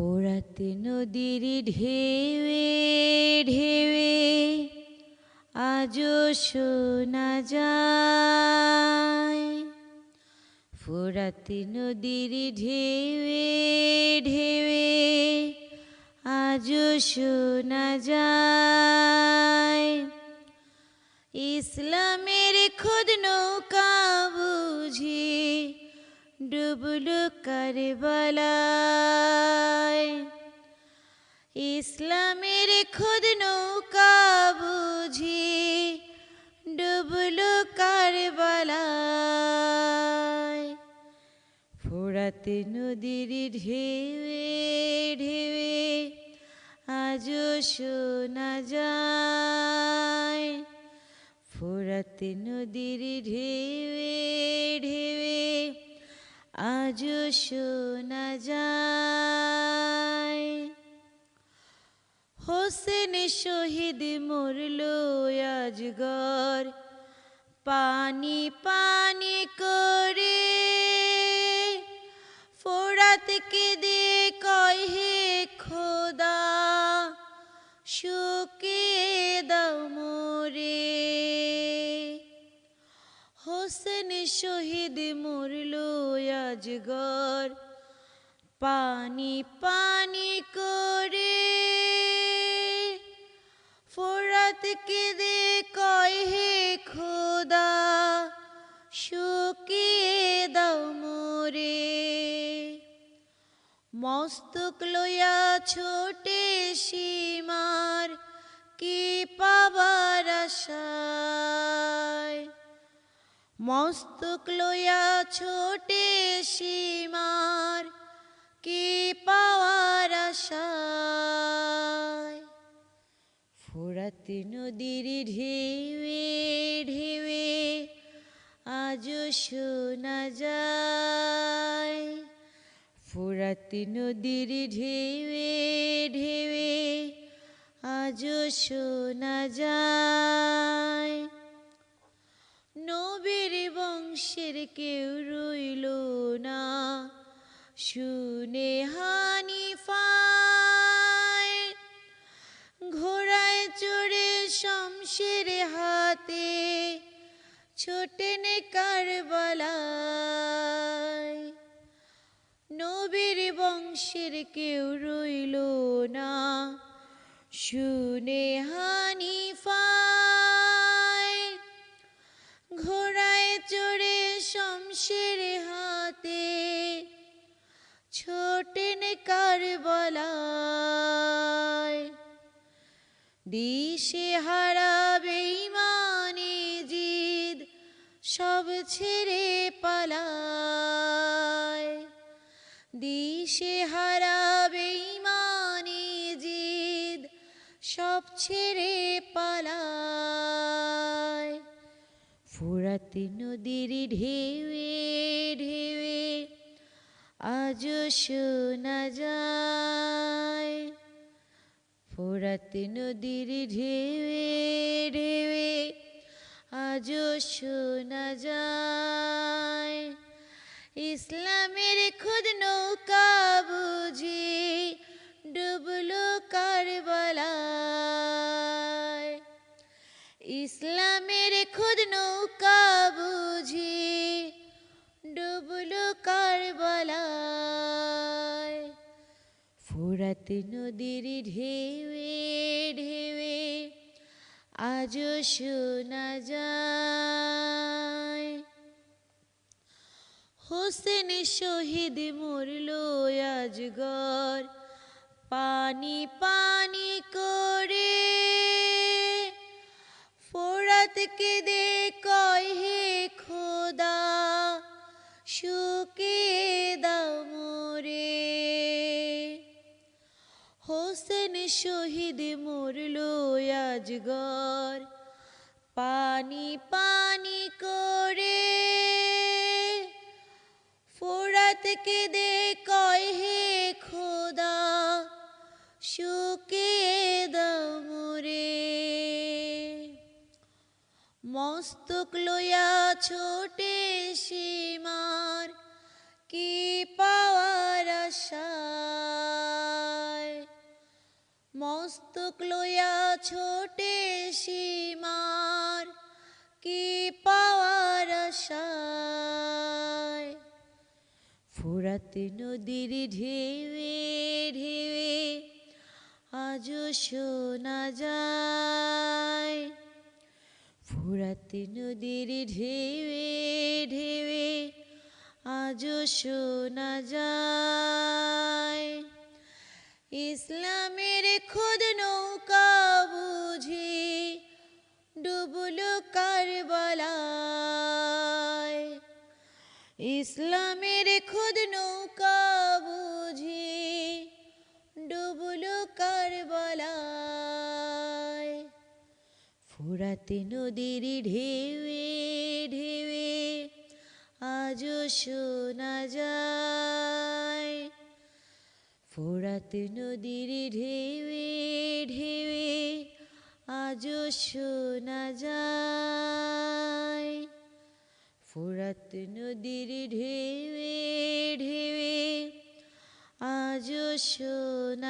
ফোরাতে নদীর ঢেউে ঢেউে আজও শোনা যায়। ফোরাতে নদীর ঢেউে ঢেউে আজও শোনা যায়। ইসলামের খুদ নৌকা বুঝি ডুবলো কারবালায় ইসলামের খুদ নৌকা বুঝি, ডুবলো কারবালায়। ফোরাতে নদীর ঢেউে ঢেউে আজও শোনা যায়। ফোরাতে নদীর ঢেউে ঢেউে আজও শোনা যায়। হোসেন শহীদ মরল আজগর পানি পানি করে ফোরাত দে কয় হে খোদা? শুকে দাও মোরে। হোসেন শহীদ মরল আজগর পানি পানি করে ফোরাত দে কয় হে খোদা শুকিয়ে দাও মোরে। মস্তক লইয়া ছোটে সীমার, কি পাবার আশায়? মস্তক লইয়া ছোটে সীমার ফোরাতে নদীর ঢেউে ঢেউে আজও শোনা যায়। ফোরাতে নদীর ঢেউে ঢেউে আজও শোনা যায়। নবীর বংশের কেউ রইল না শুনে ছোটেন কারবালায়। নবীর বংশের কেউ রইল না। শুনে হানি ঘোড়ায় চড়ে শমশের হাতে। ছোটেন কারবালায়। দিশে হারাবে ছেড়ে পালায়। দিশে হারাবে ইমানে জিদ, সব ছেড়ে পালায়। ফোরাতে নদীর ঢেউয়ে ঢেউয়ে আজও শোনা যায়। ফোরাতে নদীর ঢেউে ঢেউে আজও শোনা যায়, ইসলামের খুদ নৌকা বুঝি ডুবলো কারবালায়। ইসলামের খুদ নৌকা বুঝি ডুবলো কারবালায়। ফোরাতে নদীর ঢেউে ঢেউে আজও শোনা যায়। হোসেন শহীদ মরল আজগর পানি পানি করে ফোরাত দে শহীদ মরল আজগর। পানি পানি করে ফোরাত দে কয় হে খোদা শুকে দাও মোরে। মস্তক লইয়া ছোটে সীমা সীমার মস্তক লইয়া ছোটে সীমার কি পাওয়ার আশায়? ফুরাত নদীর ঢেউে ঢেউে আজও শোনা যায়। ফুরাত নদীর ঢেউে ঢেউে আজও শোনা যায়। ইসলামের খুদ নৌকা বুঝি, ডুবলো কারবালায়। ইসলামের খুদ নৌকা বুঝি, ডুবলো কারবালায়। ফুরাতে নদীর ঢেউে ঢেউে আজও শোনা যায়। ফোরাত নদীর ঢেউয়ে ঢেউয়ে আজও শোনা যায়। ফোরাত নদীর ঢেউয়ে ঢেউয়ে আজও শোনা